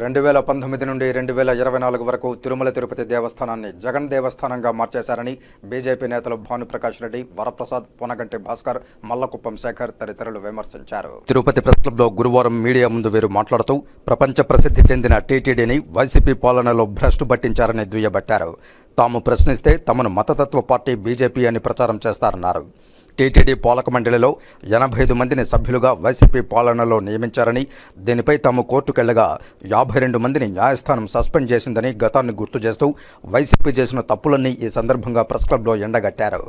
రెండు వేల పంతొమ్మిది నుండి రెండు వేల ఇరవై నాలుగు వరకు తిరుమల తిరుపతి దేవస్థానాన్ని జగన్ దేవస్థానంగా మార్చేశారని బీజేపీ నేతలు భానుప్రకాష్ రెడ్డి వరప్రసాద్ పొనగంటి భాస్కర్ మల్లకుప్పం శేఖర్ తదితరులు విమర్శించారు. తిరుపతి ప్రెస్ క్లబ్లో గురువారం మీడియా ముందు వీరు మాట్లాడుతూ ప్రపంచ ప్రసిద్ధి చెందిన టీటీడీని వైసీపీ పాలనలో భ్రష్టు పట్టించారని దుయ్యబట్టారు. తాము ప్రశ్నిస్తే తమను మతతత్వ పార్టీ బీజేపీ అని ప్రచారం చేస్తారన్నారు. టీటీడీ పాలక మండలిలో ఎనభై ఐదు మందిని సభ్యులుగా వైసీపీ పాలనలో నియమించారని దీనిపై తాము కోర్టుకెళ్ళగా యాభై రెండు మందిని న్యాయస్థానం సస్పెండ్ చేసిందని గతాన్ని గుర్తు చేస్తూ వైసీపీ చేసిన తప్పులన్నీ ఈ సందర్భంగా ప్రెస్ క్లబ్లో ఎండగట్టారు.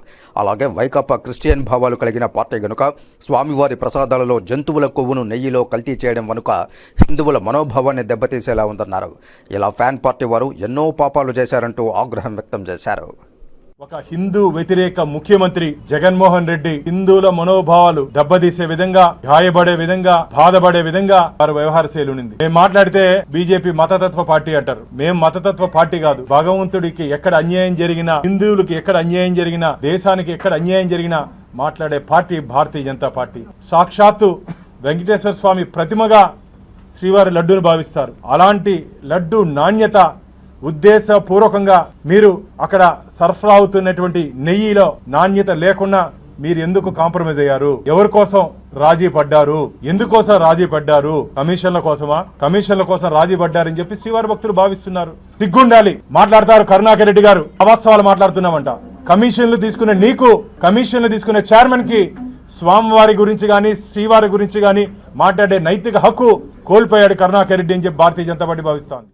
అలాగే వైకాపా క్రిస్టియన్ భావాలు కలిగిన పార్టీ గనుక స్వామివారి ప్రసాదాలలో జంతువుల కొవ్వును నెయ్యిలో కల్తీ చేయడం వనుక హిందువుల మనోభావాన్ని దెబ్బతీసేలా ఉందన్నారు. ఇలా ఫ్యాన్ పార్టీ వారు ఎన్నో పాపాలు చేశారంటూ ఆగ్రహం వ్యక్తం చేశారు. ఒక హిందూ వ్యతిరేక ముఖ్యమంత్రి జగన్మోహన్ రెడ్డి హిందువుల మనోభావాలు దెబ్బతీసే విధంగా గాయపడే విధంగా బాధపడే విధంగా వారు వ్యవహార శైలి ఉంది మేము మాట్లాడితే బీజేపీ మతతత్వ పార్టీ అంటారు. మేము మతతత్వ పార్టీ కాదు. భగవంతుడికి ఎక్కడ అన్యాయం జరిగినా హిందువులకి ఎక్కడ అన్యాయం జరిగినా దేశానికి ఎక్కడ అన్యాయం జరిగినా మాట్లాడే పార్టీ భారతీయ జనతా పార్టీ. సాక్షాత్తు వెంకటేశ్వర స్వామి ప్రతిమగా శ్రీవారి లడ్డూను భావిస్తారు. అలాంటి లడ్డు నాణ్యత ఉద్దేశపూర్వకంగా మీరు అక్కడ సరఫరా అవుతున్నటువంటి నెయ్యిలో నాణ్యత లేకుండా మీరు ఎందుకు కాంప్రమైజ్ అయ్యారు? ఎవరి కోసం రాజీ పడ్డారు? ఎందుకోసం రాజీ పడ్డారు? కమిషన్ల కోసమా? కమిషన్ల కోసం రాజీ పడ్డారని చెప్పి శ్రీవారి భక్తులు భావిస్తున్నారు. సిగ్గుండాలి. మాట్లాడతారు కరుణాకర్ రెడ్డి గారు. అవాస్తవాలు మాట్లాడుతున్నామంట. కమిషన్లు తీసుకునే నీకు కమిషన్లు తీసుకునే చైర్మన్కి స్వామివారి గురించి కానీ శ్రీవారి గురించి కానీ మాట్లాడే నైతిక హక్కు కోల్పోయాడు కరుణాకర్ రెడ్డి అని చెప్పి భారతీయ జనతా పార్టీ భావిస్తోంది.